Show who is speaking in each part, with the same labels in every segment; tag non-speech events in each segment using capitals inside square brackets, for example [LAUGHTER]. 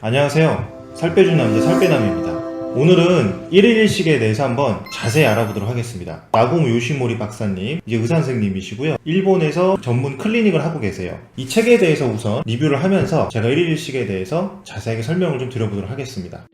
Speaker 1: 안녕하세요. 살 빼준 남자 살빼남입니다. 오늘은 1일 1식에 대해서 한번 자세히 알아보도록 하겠습니다. 나고무 요시모리 박사님, 이제 의사 선생님이시고요. 일본에서 전문 클리닉을 하고 계세요. 이 책에 대해서 우선 리뷰를 하면서 제가 1일 1식에 대해서 자세하게 설명을 좀 드려보도록 하겠습니다.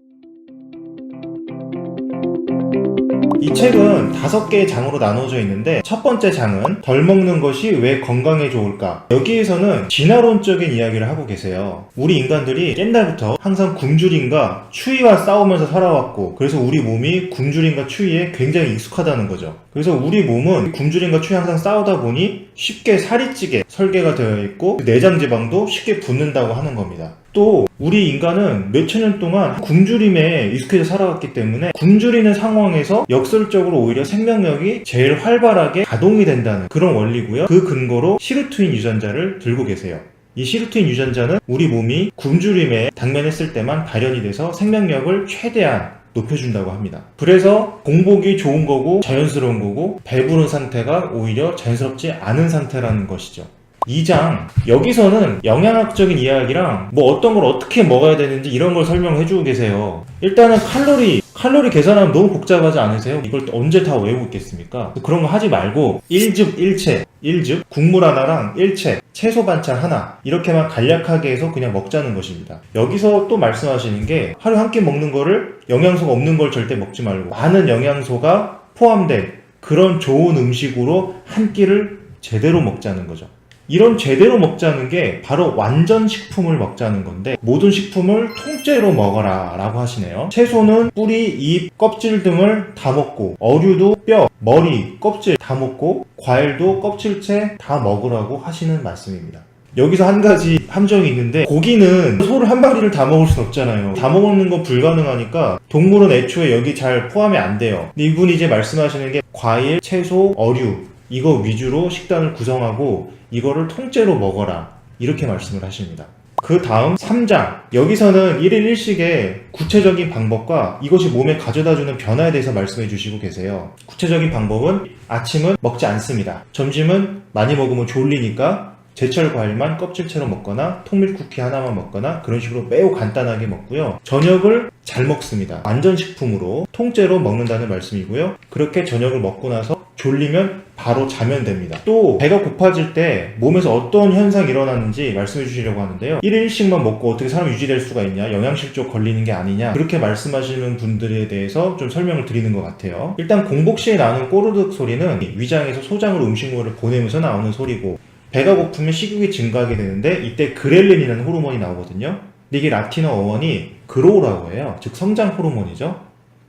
Speaker 1: 이 책은 다섯 개의 장으로 나눠져 있는데 첫 번째 장은 덜 먹는 것이 왜 건강에 좋을까? 여기에서는 진화론적인 이야기를 하고 계세요. 우리 인간들이 옛날부터 항상 굶주림과 추위와 싸우면서 살아왔고 그래서 우리 몸이 굶주림과 추위에 굉장히 익숙하다는 거죠. 그래서 우리 몸은 굶주림과 추위에 항상 싸우다 보니 쉽게 살이 찌게 설계가 되어 있고 내장 지방도 쉽게 붙는다고 하는 겁니다. 또 우리 인간은 몇천 년 동안 굶주림에 익숙해져 살아왔기 때문에 굶주리는 상황에서 역설적으로 오히려 생명력이 제일 활발하게 가동이 된다는 그런 원리고요. 그 근거로 시르투인 유전자를 들고 계세요. 이 시르투인 유전자는 우리 몸이 굶주림에 당면했을 때만 발현이 돼서 생명력을 최대한 높여준다고 합니다. 그래서 공복이 좋은 거고 자연스러운 거고 배부른 상태가 오히려 자연스럽지 않은 상태라는 것이죠. 2장 여기서는 영양학적인 이야기랑 뭐 어떤 걸 어떻게 먹어야 되는지 이런 걸 설명을 해주고 계세요 일단은 칼로리 칼로리 계산하면 너무 복잡하지 않으세요? 이걸 또 언제 다 외우고 있겠습니까? 그런 거 하지 말고 1즙 1채 1즙 국물 하나랑 1채 채소 반찬 하나 이렇게만 간략하게 해서 그냥 먹자는 것입니다 여기서 또 말씀하시는 게 하루 한 끼 먹는 거를 영양소가 없는 걸 절대 먹지 말고 많은 영양소가 포함된 그런 좋은 음식으로 한 끼를 제대로 먹자는 거죠 이런 제대로 먹자는 게 바로 완전 식품을 먹자는 건데 모든 식품을 통째로 먹어라 라고 하시네요. 채소는 뿌리, 잎, 껍질 등을 다 먹고 어류도 뼈, 머리, 껍질 다 먹고 과일도 껍질째 다 먹으라고 하시는 말씀입니다. 여기서 한 가지 함정이 있는데 고기는 소를 한 마리를 다 먹을 순 없잖아요. 다 먹는 건 불가능하니까 동물은 애초에 여기 잘 포함이 안 돼요. 근데 이분이 이제 말씀하시는 게 과일, 채소, 어류 이거 위주로 식단을 구성하고 이거를 통째로 먹어라 이렇게 말씀을 하십니다. 그 다음 3장 여기서는 1일 1식의 구체적인 방법과 이것이 몸에 가져다주는 변화에 대해서 말씀해 주시고 계세요. 구체적인 방법은 아침은 먹지 않습니다. 점심은 많이 먹으면 졸리니까 제철 과일만 껍질채로 먹거나 통밀 쿠키 하나만 먹거나 그런 식으로 매우 간단하게 먹고요. 저녁을 잘 먹습니다. 안전식품으로 통째로 먹는다는 말씀이고요. 그렇게 저녁을 먹고 나서 졸리면 바로 자면 됩니다. 또 배가 고파질 때 몸에서 어떤 현상이 일어나는지 말씀해 주시려고 하는데요. 1일 1식만 먹고 어떻게 사람이 유지될 수가 있냐? 영양실조 걸리는 게 아니냐? 그렇게 말씀하시는 분들에 대해서 좀 설명을 드리는 것 같아요. 일단 공복 시에 나는 꼬르륵 소리는 위장에서 소장으로 음식물을 보내면서 나오는 소리고 배가 고프면 식욕이 증가하게 되는데 이때 그렐린이라는 호르몬이 나오거든요. 근데 이게 라틴어 어원이 그로우라고 해요. 즉 성장 호르몬이죠.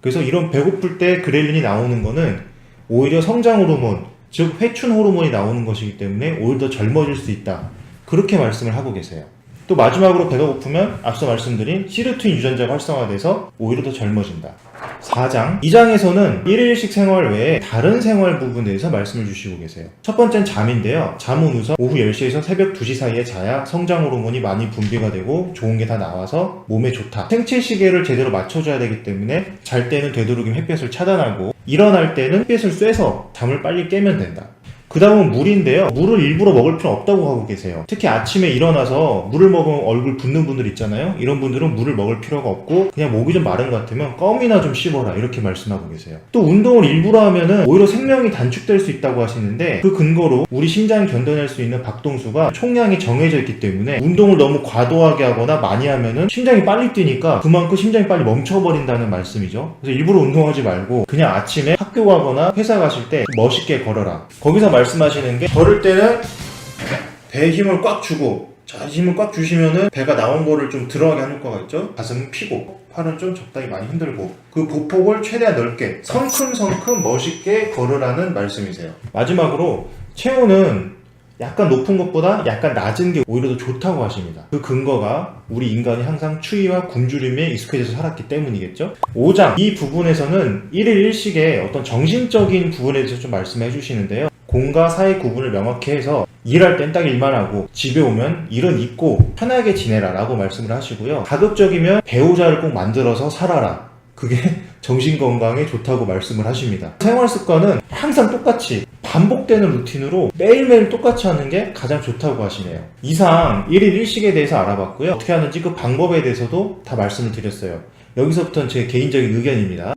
Speaker 1: 그래서 이런 배고플 때 그렐린이 나오는 거는 오히려 성장 호르몬, 즉 회춘 호르몬이 나오는 것이기 때문에 오히려 더 젊어질 수 있다. 그렇게 말씀을 하고 계세요. 또 마지막으로 배가 고프면 앞서 말씀드린 시르투인 유전자가 활성화돼서 오히려 더 젊어진다. 4장. 2장에서는 1일식 생활 외에 다른 생활 부분에 대해서 말씀을 주시고 계세요. 첫 번째는 잠인데요. 잠은 우선 오후 10시에서 새벽 2시 사이에 자야 성장 호르몬이 많이 분비가 되고 좋은 게 다 나와서 몸에 좋다. 생체 시계를 제대로 맞춰줘야 되기 때문에 잘 때는 되도록이면 햇볕을 차단하고 일어날 때는 햇빛을 쐬서 잠을 빨리 깨면 된다. 그 다음은 물인데요. 물을 일부러 먹을 필요 없다고 하고 계세요. 특히 아침에 일어나서 물을 먹으면 얼굴 붓는 분들 있잖아요. 이런 분들은 물을 먹을 필요가 없고 그냥 목이 좀 마른 것 같으면 껌이나 좀 씹어라 이렇게 말씀하고 계세요. 또 운동을 일부러 하면은 오히려 생명이 단축될 수 있다고 하시는데 그 근거로 우리 심장이 견뎌낼 수 있는 박동수가 총량이 정해져 있기 때문에 운동을 너무 과도하게 하거나 많이 하면은 심장이 빨리 뛰니까 그만큼 심장이 빨리 멈춰버린다는 말씀이죠. 그래서 일부러 운동하지 말고 그냥 아침에 학교 가거나 회사 가실 때 멋있게 걸어라. 거기서 말 씀하시는 게 걸을 때는 배에 힘을 꽉 주고 자 힘을 꽉 주시면은 배가 나온 거를 좀 들어가게 하는 효과가 있죠. 가슴은 피고 팔은 좀 적당히 많이 흔들고 그 보폭을 최대한 넓게 성큼성큼 멋있게 걸으라는 말씀이세요. 마지막으로 체온은 약간 높은 것보다 약간 낮은 게 오히려 더 좋다고 하십니다. 그 근거가 우리 인간이 항상 추위와 굶주림에 익숙해져서 살았기 때문이겠죠? 5장 이 부분에서는 1일 1식의 어떤 정신적인 부분에 대해서 좀 말씀해 주시는데요. 공과 사의 구분을 명확히 해서 일할 땐 딱 일만 하고 집에 오면 일은 잊고 편하게 지내라 라고 말씀을 하시고요. 가급적이면 배우자를 꼭 만들어서 살아라. 그게 [LAUGHS] 정신 건강에 좋다고 말씀을 하십니다. 생활 습관은 항상 똑같이 반복되는 루틴으로 매일매일 똑같이 하는 게 가장 좋다고 하시네요. 이상 1일 1식에 대해서 알아봤고요. 어떻게 하는지 그 방법에 대해서도 다 말씀을 드렸어요. 여기서부터는 제 개인적인 의견입니다.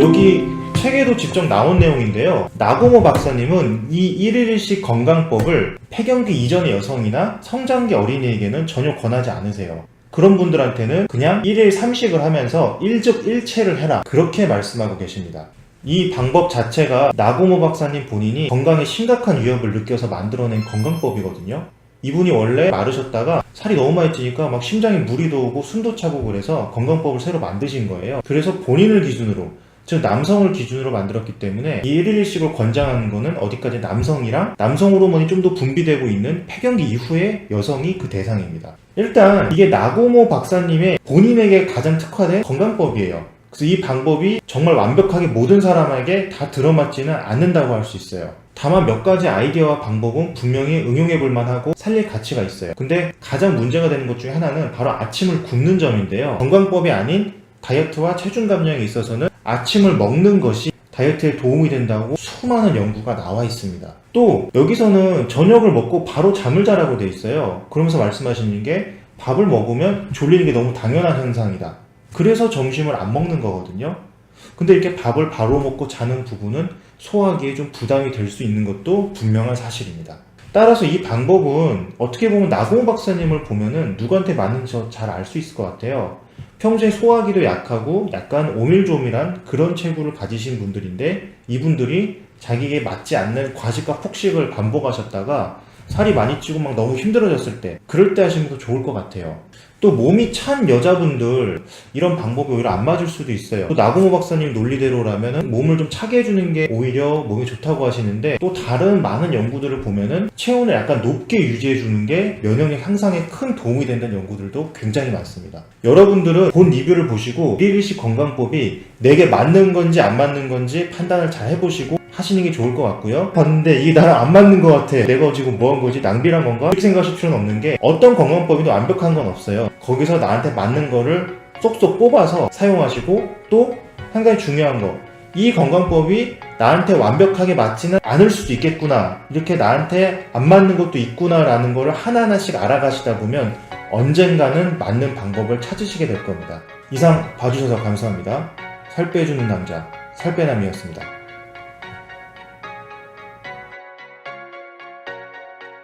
Speaker 1: 여기 책에도 직접 나온 내용인데요. 나고모 박사님은 이 1일 1식 건강법을 폐경기 이전의 여성이나 성장기 어린이에게는 전혀 권하지 않으세요. 그런 분들한테는 그냥 1일 3식을 하면서 일즉 일체를 해라. 그렇게 말씀하고 계십니다. 이 방법 자체가 나고모 박사님 본인이 건강에 심각한 위협을 느껴서 만들어낸 건강법이거든요. 이분이 원래 마르셨다가 살이 너무 많이 찌니까 막 심장에 물이 도오고 숨도 차고 그래서 건강법을 새로 만드신 거예요. 그래서 본인을 기준으로 즉 남성을 기준으로 만들었기 때문에 이 1일 1식을 권장하는 거는 어디까지 남성이랑 남성 호르몬이 좀 더 분비되고 있는 폐경기 이후의 여성이 그 대상입니다. 일단 이게 나고모 박사님의 본인에게 가장 특화된 건강법이에요. 그래서 이 방법이 정말 완벽하게 모든 사람에게 다 들어맞지는 않는다고 할 수 있어요. 다만 몇 가지 아이디어와 방법은 분명히 응용해 볼 만하고 살릴 가치가 있어요. 근데 가장 문제가 되는 것 중에 하나는 바로 아침을 굶는 점인데요. 건강법이 아닌 다이어트와 체중 감량에 있어서는 아침을 먹는 것이 다이어트에 도움이 된다고 수많은 연구가 나와 있습니다. 또 여기서는 저녁을 먹고 바로 잠을 자라고 돼 있어요. 그러면서 말씀하시는 게 밥을 먹으면 졸리는 게 너무 당연한 현상이다. 그래서 점심을 안 먹는 거거든요. 근데 이렇게 밥을 바로 먹고 자는 부분은 소화기에 좀 부담이 될 수 있는 것도 분명한 사실입니다. 따라서 이 방법은 어떻게 보면 나고모 박사님을 보면은 누구한테 맞는지 잘 알 수 있을 것 같아요. 평소에 소화기도 약하고 약간 오밀조밀한 그런 체구를 가지신 분들인데 이분들이 자기에게 맞지 않는 과식과 폭식을 반복하셨다가 살이 많이 찌고 막 너무 힘들어졌을 때 그럴 때 하시면 더 좋을 것 같아요. 또 몸이 찬 여자분들 이런 방법이 오히려 안 맞을 수도 있어요. 또 나고모 박사님 논리대로라면 몸을 좀 차게 해주는 게 오히려 몸에 좋다고 하시는데 또 다른 많은 연구들을 보면은 체온을 약간 높게 유지해 주는 게 면역력 향상에 큰 도움이 된다는 연구들도 굉장히 많습니다. 여러분들은 본 리뷰를 보시고 1일식 건강법이 내게 맞는 건지 안 맞는 건지 판단을 잘 해보시고 하시는 게 좋을 것 같고요. 봤는데 이게 나랑 안 맞는 것 같아. 내가 지금 뭐 한 거지? 낭비란 건가? 이렇게 생각하실 필요는 없는 게 어떤 건강법이도 완벽한 건 없어요. 거기서 나한테 맞는 거를 쏙쏙 뽑아서 사용하시고 또한 가지 중요한 거. 이 건강법이 나한테 완벽하게 맞지는 않을 수도 있겠구나. 이렇게 나한테 안 맞는 것도 있구나라는 거를 하나하나씩 알아가시다 보면 언젠가는 맞는 방법을 찾으시게 될 겁니다. 이상 봐주셔서 감사합니다. 살 빼주는 남자, 살빼남이었습니다.